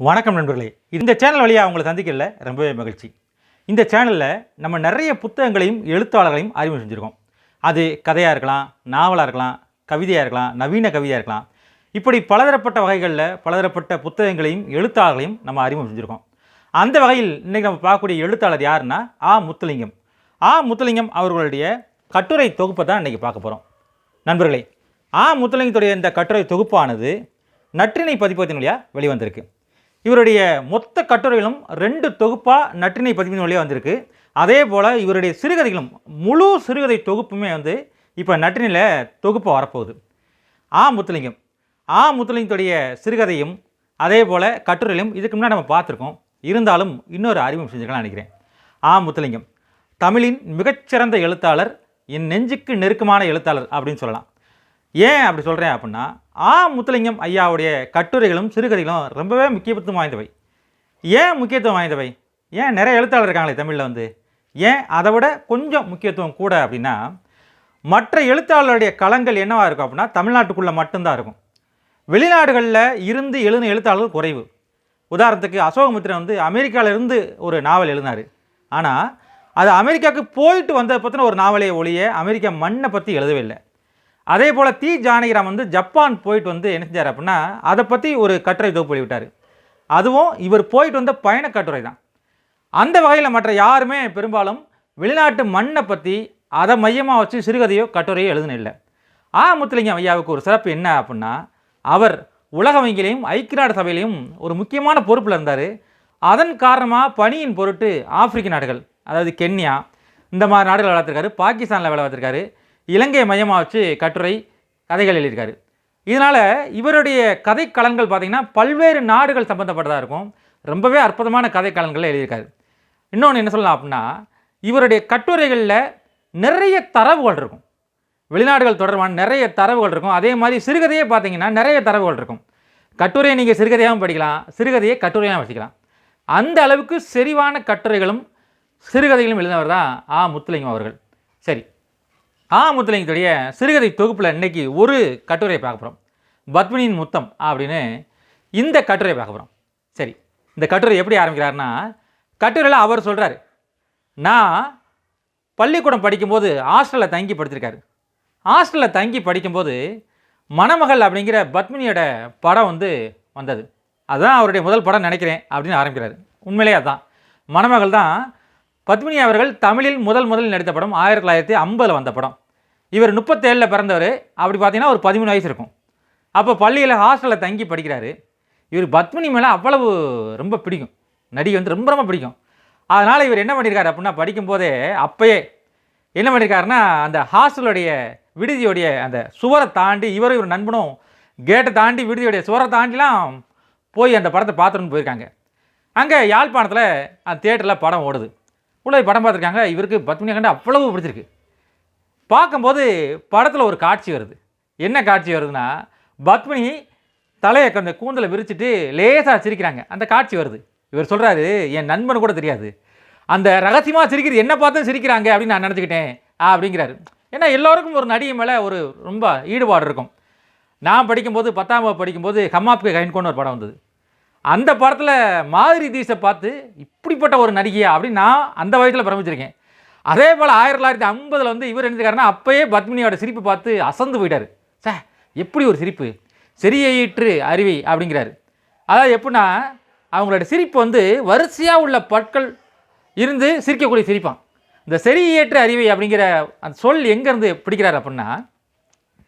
வணக்கம் நண்பர்களே. இந்த சேனல் வழியாக அவங்களை சந்திக்கல ரொம்பவே மகிழ்ச்சி. இந்த சேனலில் நம்ம நிறைய புத்தகங்களையும் எழுத்தாளர்களையும் அறிமுகம் செஞ்சுருக்கோம். அது கதையாக இருக்கலாம் நாவலாக இருக்கலாம் கவிதையாக இருக்கலாம் நவீன கவிதையாக இருக்கலாம். இப்படி பலதரப்பட்ட வகைகளில் பலதரப்பட்ட புத்தகங்களையும் எழுத்தாளர்களையும் நம்ம அறிமுகம் செஞ்சுருக்கோம். அந்த வகையில் இன்றைக்கி நம்ம பார்க்கக்கூடிய எழுத்தாளர் யாருன்னா ஆ. முத்துலிங்கம். ஆ. முத்துலிங்கம் அவர்களுடைய கட்டுரை தொகுப்பை தான் இன்றைக்கி பார்க்க போகிறோம் நண்பர்களே ஆ. முத்துலிங்கத்துடைய இந்த கட்டுரை தொகுப்பானது நற்றினை பதிப்பகத்தின் வழியாக வெளிவந்திருக்கு. இவருடைய மொத்த கட்டுரைகளும் ரெண்டு தொகுப்பாக நற்றினை பதிவின் வழியாக வந்திருக்கு. அதே போல் இவருடைய சிறுகதைகளும் முழு சிறுகதை தொகுப்புமே வந்து இப்போ நற்றினையில் தொகுப்பாக வரப்போகுது. ஆ. முத்துலிங்கம். ஆ. முத்துலிங்கத்துடைய சிறுகதையும் அதே போல் கட்டுரையிலும் இதுக்கு முன்னாடி நம்ம பார்த்துருக்கோம். இருந்தாலும் இன்னொரு அறிமுகம் செஞ்சுக்கலாம் நினைக்கிறேன். ஆ. முத்துலிங்கம். தமிழின் மிகச்சிறந்த எழுத்தாளர் என் நெஞ்சுக்கு நெருக்கமான எழுத்தாளர் அப்படின்னு சொல்லலாம். ஏன் அப்படி சொல்கிறேன் அப்படின்னா ஆ முத்துலிங்கம் ஐயாவுடைய கட்டுரைகளும் சிறுகதைகளும் ரொம்பவே முக்கியத்துவம் வாய்ந்தவை. ஏன் முக்கியத்துவம் வாய்ந்தவை? ஏன் நிறைய எழுத்தாளர் இருக்காங்களே தமிழில் வந்து? ஏன் அதை விட கொஞ்சம் முக்கியத்துவம் கூட அப்படின்னா மற்ற எழுத்தாளருடைய களங்கள் என்னவாக இருக்கும் அப்படின்னா தமிழ்நாட்டுக்குள்ளே மட்டும்தான் இருக்கும். வெளிநாடுகளில் இருந்து எழுதின எழுத்தாளர்கள் குறைவு. உதாரணத்துக்கு அசோகமித்திரன் வந்து அமெரிக்காவிலிருந்து ஒரு நாவல் எழுதினார். ஆனால் அது அமெரிக்காவுக்கு போயிட்டு வந்ததை பற்றின ஒரு நாவலை ஒழிய அமெரிக்கா மண்ணை பற்றி எழுதவே இல்லை. அதே போல் தி ஜானகிராம் வந்து ஜப்பான் போயிட்டு வந்து என்ன செஞ்சார் அப்படின்னா அதை பற்றி ஒரு கட்டுரை தொகுப்பு வெளியிட்டார். அதுவும் இவர் போயிட்டு வந்த பயண கட்டுரை தான். அந்த வகையில் மற்ற யாருமே பெரும்பாலும் வெளிநாட்டு மண்ணை பற்றி அதை மையமாக வச்சு சிறுகதையோ கட்டுரையோ எழுதுனில்லை ஆ. முத்துலிங்கம் ஐயாவுக்கு ஒரு சிறப்பு என்ன அப்படின்னா அவர் உலக வங்கியிலையும் ஐக்கிய நாடு சபையிலையும் ஒரு முக்கியமான பொறுப்பில் இருந்தார். அதன் காரணமாக பணியின் பொருட்டு ஆப்பிரிக்க நாடுகள் அதாவது கென்யா இந்த மாதிரி நாடுகள் வளர்த்துருக்காரு பாகிஸ்தானில் வேலை வளர்த்துருக்காரு இலங்கையை மையமாக வச்சு கட்டுரை கதைகள் எழுதியிருக்காரு. இதனால் இவருடைய கதை கலன்கள் பார்த்திங்கன்னா பல்வேறு நாடுகள் சம்மந்தப்பட்டதாக இருக்கும். ரொம்பவே அற்புதமான கதை கலன்களை எழுதியிருக்காரு. இன்னொன்று என்ன சொல்லலாம் அப்படின்னா இவருடைய கட்டுரைகளில் நிறைய தரவுகள் இருக்கும். வெளிநாடுகள் தொடர்பான நிறைய தரவுகள் இருக்கும். அதே மாதிரி சிறுகதையே பார்த்தீங்கன்னா நிறைய தரவுகள் இருக்கும். கட்டுரையை நீங்கள் சிறுகதையாகவும் படிக்கலாம் சிறுகதையை கட்டுரையாகவும் வச்சுக்கலாம் அந்த அளவுக்கு செறிவான கட்டுரைகளும் சிறுகதைகளும் எழுதினவர் தான் ஆ. முத்துலிங்கம் அவர்கள். சரி ஆ முத்துலிங்கத்துடைய சிறுகதை தொகுப்பில் இன்னைக்கு ஒரு கட்டுரையை பார்க்க போகிறோம் பத்மினியின் முத்தம் அப்படின்னு இந்த கட்டுரையை பார்க்க போகிறோம் சரி இந்த கட்டுரை எப்படி ஆரம்பிக்கிறாருன்னா கட்டுரையில் அவர் சொல்கிறார் நான் பள்ளிக்கூடம் படிக்கும்போது ஹாஸ்டலில் தங்கி படுத்திருக்காரு. ஹாஸ்டலில் தங்கி படிக்கும்போது மணமகள் அப்படிங்கிற பத்மினியோட படம் வந்து வந்தது. அதுதான் அவருடைய முதல் படம் நினைக்கிறேன் அப்படின்னு ஆரம்பிக்கிறாரு. உண்மையிலே அதுதான் மணமகள் தான் பத்மினி அவர்கள் தமிழில் முதல் முதல் நடித்த படம் ஆயிரத்தி தொள்ளாயிரத்தி ஐம்பதில் வந்த படம். இவர் முப்பத்தேழில் பிறந்தவர். அப்படி பார்த்தீங்கன்னா ஒரு பதிமூணு வயசு இருக்கும். அப்போ பள்ளியில் ஹாஸ்டலில் தங்கி படிக்கிறாரு. இவர் பத்மினி மேலே அவ்வளவு ரொம்ப பிடிக்கும். நடிகை வந்து ரொம்ப ரொம்ப பிடிக்கும். அதனால் இவர் என்ன பண்ணியிருக்காரு அப்படின்னா படிக்கும்போதே அப்போயே என்ன பண்ணியிருக்காருன்னா அந்த ஹாஸ்டலுடைய விடுதியோடைய அந்த சுவரை தாண்டி இவரும் இவர் நண்பனும் கேட்டை தாண்டி விடுதியோடைய சுவரை தாண்டிலாம் போய் அந்த படத்தை பார்த்துட்டு போயிருக்காங்க. அங்கே யாழ்ப்பாணத்தில் அந்த தேட்டரில் படம் ஓடுது. உள்ள படம் பார்த்துருக்காங்க. இவருக்கு பத்மினியை கண்டு அவ்வளவு பிடிச்சிருக்கு. பார்க்கும்போது படத்தில் ஒரு காட்சி வருது. என்ன காட்சி வருதுன்னா பத்மினி தலையை அந்த கூந்தலை விரிச்சிட்டு லேசாக சிரிக்கிறாங்க. அந்த காட்சி வருது. இவர் சொல்கிறாரு என் நண்பனு கூட தெரியாது. அந்த ரகசியமாக சிரிக்கிறது என்ன பார்த்தும் சிரிக்கிறாங்க அப்படின்னு நான் நினச்சிக்கிட்டேன் அப்படிங்கிறாரு. ஏன்னா எல்லோருக்கும் ஒரு நடிகை மேலே ஒரு ரொம்ப ஈடுபாடு இருக்கும். நான் படிக்கும்போது பத்தாம் வகுப்பு படிக்கும்போது ஹம்மாப்கே கைன்கோன்னு ஒரு படம் வந்தது. அந்த படத்தில் மாதிரி தீஷை பார்த்து இப்படிப்பட்ட ஒரு நடிகையா? அப்படின்னு நான் அந்த வயசில் பிரமிச்சிருக்கேன். அதே போல் ஆயிரத்தி தொள்ளாயிரத்தி ஐம்பதில் வந்து இவர் என்ன அப்பயே பத்மினியோட சிரிப்பு பார்த்து அசந்து போயிட்டார். சே எப்படி ஒரு சிரிப்பு? செரியயிற்று அருவி அப்படிங்கிறாரு. அதாவது எப்படின்னா அவங்களோட சிரிப்பு வந்து வரிசையாக உள்ள பற்கள் இருந்து சிரிக்கக்கூடிய சிரிப்பான் இந்த செரியேற்று அறிவை அப்படிங்கிற அந்த சொல் எங்கேருந்து பிடிக்கிறார் அப்படின்னா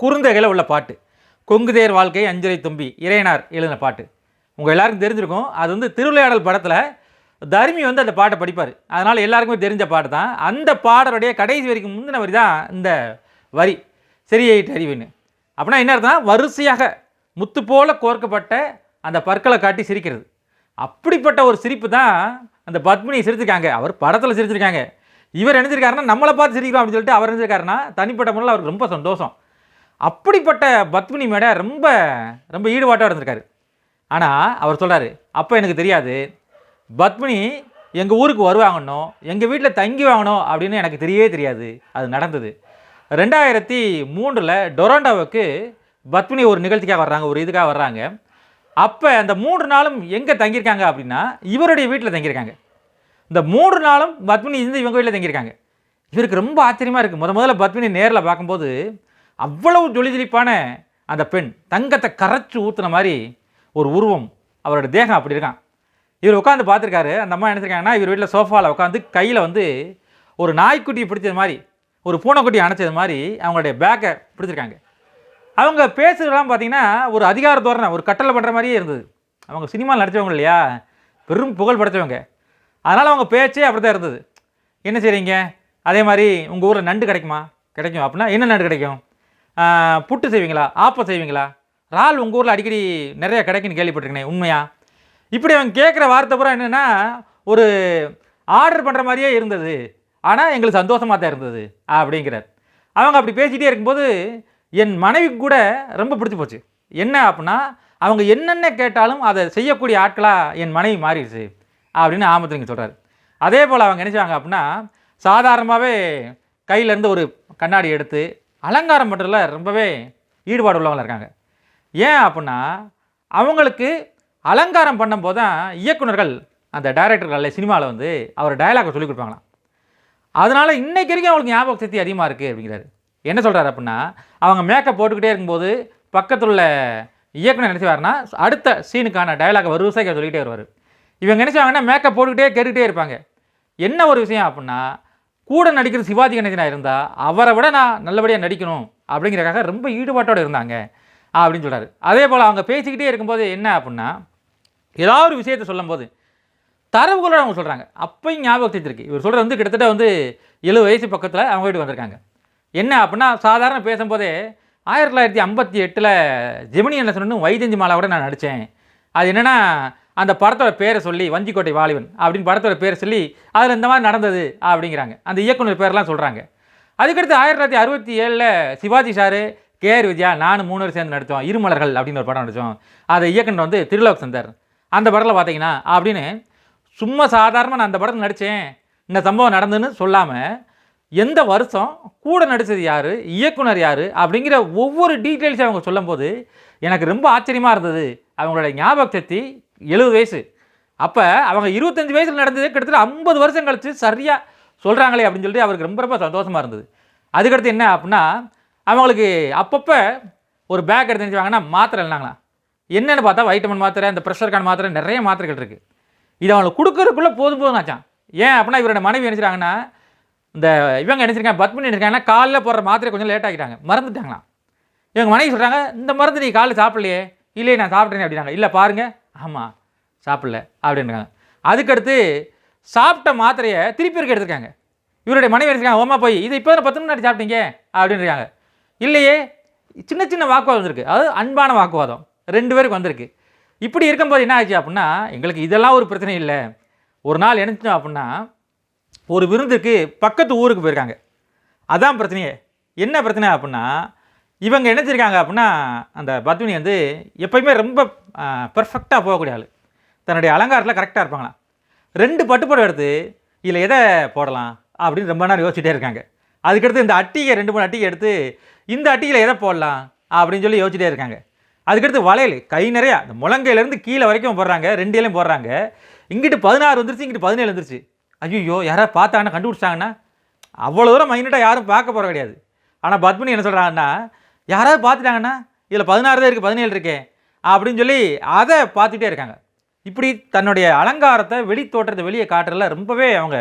குறுந்தகையில் உள்ள பாட்டு. கொங்குதேர் வாழ்க்கை அஞ்சரை தும்பி இறையனார் எழுதின பாட்டு. உங்கள் எல்லாருக்கும் தெரிஞ்சிருக்கும் அது வந்து திருவிளையாடல் படத்தில் தர்மி வந்து அந்த பாட்டை படிப்பார். அதனால் எல்லாருக்குமே தெரிஞ்ச பாட்டு தான். அந்த பாடலுடைய கடைசி வரைக்கும் முந்தின வரி தான் இந்த வரி. சரியாயிட்டு அறிவுன்னு அப்படின்னா என்ன அர்த்தம் வரிசையாக முத்து போல கோர்க்கப்பட்ட அந்த பற்களை காட்டி சிரிக்கிறது. அப்படிப்பட்ட ஒரு சிரிப்பு தான் அந்த பத்மினி சிரிச்சிருக்காங்க. அவர் படத்தில் சிரிச்சிருக்காங்க. இவர் நினைச்சிருக்காருன்னா நம்மளை பார்த்து சிரிக்கிறோம் அப்படின்னு சொல்லிட்டு அவர் நினைச்சிருக்காருன்னா தனிப்பட்ட முறையில் அவருக்கு ரொம்ப சந்தோஷம். அப்படிப்பட்ட பத்மினி மேடை ரொம்ப ரொம்ப ஈடுபாட்டாக இருந்திருக்காரு. ஆனால் அவர் சொல்கிறாரு அப்போ எனக்கு தெரியாது. பத்மினி எங்கள் ஊருக்கு வருவாங்கன்னோ எங்கள் வீட்டில் தங்கி வாங்கணும் அப்படின்னு எனக்கு தெரியவே தெரியாது. அது நடந்தது. ரெண்டாயிரத்தி மூன்றில் டொராண்டோவுக்கு பத்மினி ஒரு நிகழ்ச்சிக்காக வர்றாங்க ஒரு இதுக்காக வர்றாங்க. அப்போ அந்த மூன்று நாளும் எங்கே தங்கியிருக்காங்க அப்படின்னா இவருடைய வீட்டில் தங்கியிருக்காங்க. இந்த மூன்று நாளும் பத்மினி இருந்து இவங்க வீட்டில் தங்கியிருக்காங்க. இவருக்கு ரொம்ப ஆச்சரியமாக இருக்குது முத முதல்ல பத்மினி நேரில் பார்க்கும்போது அவ்வளவு ஜொலிஜொலிப்பான அந்த பெண் தங்கத்தை கரைச்சி ஊற்றுன மாதிரி ஒரு உருவம் அவரோட தேகம் அப்படி இருக்கான். இவர் உட்காந்து பார்த்துருக்காரு. அந்த அம்மா நினச்சிருக்காங்கன்னா இவர் வீட்டில் சோஃபாவில் உட்காந்து கையில் வந்து ஒரு நாய்க்குட்டியை பிடிச்சது மாதிரி ஒரு பூனைக்குட்டி அணைச்சது மாதிரி அவங்களுடைய பேக்கை பிடிச்சிருக்காங்க. அவங்க பேசுகிறதெல்லாம் பார்த்தீங்கன்னா ஒரு அதிகார தோரணை ஒரு கட்டளை பண்ணுற மாதிரியே இருந்தது. அவங்க சினிமாவில் நடித்தவங்க இல்லையா? பெரும் புகழ் படைத்தவங்க அதனால் அவங்க பேச்சே அப்படி தான் இருந்தது. என்ன செய்கிறீங்க அதே மாதிரி உங்கள் ஊரில் நண்டு கிடைக்குமா? கிடைக்கும். அப்படின்னா என்ன நண்டு கிடைக்கும்? புட்டு செய்வீங்களா? ஆப்பம் செய்வீங்களா? இறால் உங்கள் ஊரில் அடிக்கடி நிறையா கிடைக்குன்னு கேள்விப்பட்டிருக்கேன் உண்மையா? இப்படி அவங்க கேட்குற வார்த்தை பூரா என்னென்னா ஒரு ஆர்டர் பண்ணுற மாதிரியே இருந்தது. ஆனால் எங்களுக்கு சந்தோஷமாக தான் இருந்தது அப்படிங்கிறார். அவங்க அப்படி பேசிகிட்டே இருக்கும்போது என் மனைவிக்கு கூட ரொம்ப பிடிச்சி போச்சு. என்ன அப்படின்னா அவங்க என்னென்ன கேட்டாலும் அதை செய்யக்கூடிய ஆட்களாக என் மனைவி மாறிடுச்சு அப்படின்னு ஆமத்துலிங்க சொல்கிறார் அதே போல் அவங்க நினைச்சாங்க அப்படின்னா சாதாரணமாகவே கையிலேருந்து ஒரு கண்ணாடி எடுத்து அலங்காரம் பண்ணுறதுல ரொம்பவே ஈடுபாடு உள்ளவங்களாக இருக்காங்க. ஏன் அப்படின்னா அவங்களுக்கு அலங்காரம் பண்ணும்போது தான் இயக்குனர்கள் அந்த டைரக்டர்கள் சினிமாவில் வந்து அவர் டயலாகை சொல்லி கொடுப்பாங்களாம். அதனால் இன்றைக்கு வரைக்கும் அவங்களுக்கு ஞாபக சக்தி அதிகமாக இருக்குது அப்படிங்கிறாரு. என்ன சொல்கிறாரு அப்படின்னா அவங்க மேக்கப் போட்டுக்கிட்டே இருக்கும்போது பக்கத்தில் உள்ள இயக்குனர் நினச்சிவாருன்னா அடுத்த சீனுக்கான டயலாக் வரிசைக்கு சொல்லிக்கிட்டே வருவார். இவங்க நினச்சாங்கன்னா மேக்கப் போட்டுக்கிட்டே கேட்டுக்கிட்டே இருப்பாங்க. என்ன ஒரு விஷயம் அப்படின்னா கூட நடிக்கிற சிவாஜி கணேசனாக இருந்தால் அவரை விட நான் நல்லபடியாக நடிக்கணும் அப்படிங்கிறக்காக ரொம்ப ஈடுபாட்டோடு இருந்தாங்க அப்படின்னு சொல்கிறாரு அதே போல் அவங்க பேசிக்கிட்டே இருக்கும்போது என்ன அப்படின்னா ஏதாவது ஒரு விஷயத்தை சொல்லும்போது தரவுகளோடு அவங்க சொல்கிறாங்க அப்பையும் ஞாபகத்தை இவர் சொல்கிறது வந்து கிட்டத்தட்ட வந்து எழுபது வயசு பக்கத்தில் அவங்க வீட்டுக்கு வந்திருக்காங்க. என்ன அப்படின்னா சாதாரண பேசும்போதே ஆயிரத்தி தொள்ளாயிரத்தி ஐம்பத்தி எட்டில் ஜெமினி என்ன சொன்னு வைஜந்தி மாலா கூட நான் நடித்தேன் அது என்னென்னா அந்த படத்தோட பேரை சொல்லி வஞ்சிக்கோட்டை வாலிபன் அப்படின்னு படத்தோட பேரை சொல்லி அதில் இந்த மாதிரி நடந்தது அப்படிங்கிறாங்க. அந்த இயக்குனர் பேரெலாம் சொல்கிறாங்க அதுக்கடுத்து ஆயிரத்தி தொள்ளாயிரத்தி அறுபத்தி ஏழில் சிவாஜி சாரு கேஆர் விஜயா நானும் மூணு பேர் சேர்ந்து நடித்தோம். இருமலர்கள் அப்படின்னு ஒரு படம் நடித்தோம். அதை இயக்குனர் வந்து திருலோக் சந்தர். அந்த படத்தில் பார்த்தீங்கன்னா அப்படின்னு சும்மா சாதாரணமாக நான் அந்த படத்தில் நடித்தேன் இந்த சம்பவம் நடந்துன்னு சொல்லாமல் எந்த வருஷம் கூட நடித்தது யார் இயக்குனர் யார் அப்படிங்கிற ஒவ்வொரு டீட்டெயில்ஸையும் அவங்க சொல்லும்போது எனக்கு ரொம்ப ஆச்சரியமாக இருந்தது. அவங்களோட ஞாபக சக்தி எழுபது வயசு. அப்போ அவங்க இருபத்தஞ்சு வயசில் நடந்தது கிட்டத்தட்ட ஐம்பது வருஷம் கழித்து சரியாக சொல்கிறாங்களே அப்படின்னு சொல்லிட்டு அவருக்கு ரொம்ப ரொம்ப சந்தோஷமாக இருந்தது. அதுக்கடுத்து என்ன அப்படின்னா அவங்களுக்கு அப்பப்போ ஒரு பேக் எடுத்து நினச்சிவாங்கன்னா மாத்திரை இல்லைனாங்களா என்னென்னு பார்த்தா வைட்டமின் மாத்திரை அந்த ப்ரெஷருக்கான மாத்திரை நிறைய மாத்திரைகள் இருக்குது இது அவங்களுக்கு கொடுக்கறதுக்குள்ளே போதும் போதும் ஆச்சான். ஏன் அப்படின்னா இவரோட மனைவி நினைச்சிட்டாங்கன்னா இந்த இவங்க நினச்சிருக்காங்க பத்மினி நினைச்சிருக்காங்கன்னா காலையில் போடுற மாத்திரை கொஞ்சம் லேட் ஆகிட்டாங்க மறந்துட்டாங்களாம். இவங்க மனைவி சொல்கிறாங்க இந்த மருந்து நீ காலைல சாப்பிடலையே இல்லையே நான் சாப்பிட்றேன் அப்படின்னாங்க. இல்லை பாருங்கள் ஆமாம் சாப்பிடல அப்படின்றாங்க. அதுக்கடுத்து சாப்பிட்ட மாத்திரையை திருப்பி இருக்க எடுத்துருக்காங்க. இவருடைய மனைவி எடுத்துருக்காங்க ஓமா போய் இது இப்போ தான் பத்து முன்னாடி சாப்பிட்டீங்க அப்படின்றாங்க. இல்லையே சின்ன சின்ன வாக்குவாதம் இருக்குது அது அன்பான வாக்குவாதம். ரெண்டு பேருக்கு வந்திருக்கு. இப்படி இருக்கும்போது என்ன ஆச்சு அப்படின்னா எங்களுக்கு இதெல்லாம் ஒரு பிரச்சனை இல்லை. ஒரு நாள் நினைச்சோம் அப்படின்னா ஒரு விருந்துக்கு பக்கத்து ஊருக்கு போயிருக்காங்க. அதான் பிரச்சனையே. என்ன பிரச்சனை அப்படின்னா இவங்க நினச்சிருக்காங்க அப்படின்னா அந்த பத்மினி வந்து எப்பயுமே ரொம்ப பர்ஃபெக்டாக போகக்கூடிய ஆள். தன்னுடைய அலங்காரத்தில் கரெக்டாக இருப்பாங்களாம். ரெண்டு பட்டுப்படம் எடுத்து இதில் எதை போடலாம்? அப்படின்னு ரொம்ப நேரம் யோசிச்சுட்டே இருக்காங்க. அதுக்கடுத்து இந்த அட்டிகை ரெண்டு மூணு அட்டிகை எடுத்து இந்த அட்டியில் எதை போடலாம்? அப்படின்னு சொல்லி யோசிச்சுட்டே இருக்காங்க. அதுக்கடுத்து வளையல். கை நிறையா. இந்த முழங்கையிலேருந்து கீழே வரைக்கும் போடுறாங்க. ரெண்டு இலையும் போடுறாங்க. இங்கிட்டு பதினாறு வந்துருச்சு இங்கிட்டு பதினேழு வந்துருச்சு. ஐயோ யாராவது பார்த்தாங்கன்னா கண்டுபிடிச்சாங்கன்னா அவ்வளோ தூரம் மைனட்டாக யாரும் பார்க்க போகிற கிடையாது. ஆனால் பத்மினி என்ன சொல்கிறாங்கன்னா யாராவது பார்த்துட்டாங்கன்னா இதில் பதினாறு தான் இருக்குது பதினேழு இருக்கே. அப்படின்னு சொல்லி அதை பார்த்துட்டே இருக்காங்க. இப்படி தன்னுடைய அலங்காரத்தை வெளி தோற்றத்தை வெளியே காட்டுறதுல ரொம்பவே அவங்க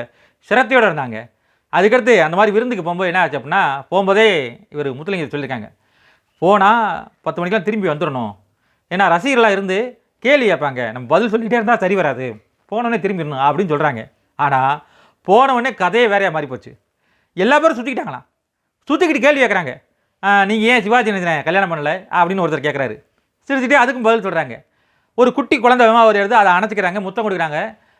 சிரத்தையோடு இருந்தாங்க. அதுக்கடுத்து அந்த மாதிரி விருந்துக்கு போகும்போது என்ன ஆச்சு அப்படின்னா போகும்போதே இவர் முத்துலிங்க சொல்லியிருக்காங்க. போனால் பத்து மணிக்கெலாம் திரும்பி வந்துடணும். ஏன்னா ரசிகர்களாக இருந்து கேள்வி கேட்பாங்க. நம்ம பதில் சொல்லிகிட்டே இருந்தால் சரி வராது. போனோடனே திரும்பிடணும் அப்படின்னு சொல்கிறாங்க ஆனால் போனவுடனே கதையே வேறையாக மாறி போச்சு. எல்லா பேரும் சுற்றிக்கிட்டாங்களாம் சுற்றிக்கிட்டு கேள்வி கேட்குறாங்க. நீங்கள் ஏன் சிவாஜி கணேசனை கல்யாணம் பண்ணலை? அப்படின்னு ஒருத்தர் கேட்குறாரு. சிரிச்சுட்டே அதுக்கும் பதில் சொல்கிறாங்க ஒரு குட்டி குழந்தை வேமா ஒரு எடுத்து அதை அணைச்சிக்கிறாங்க முத்தம் கொடுக்குறாங்க.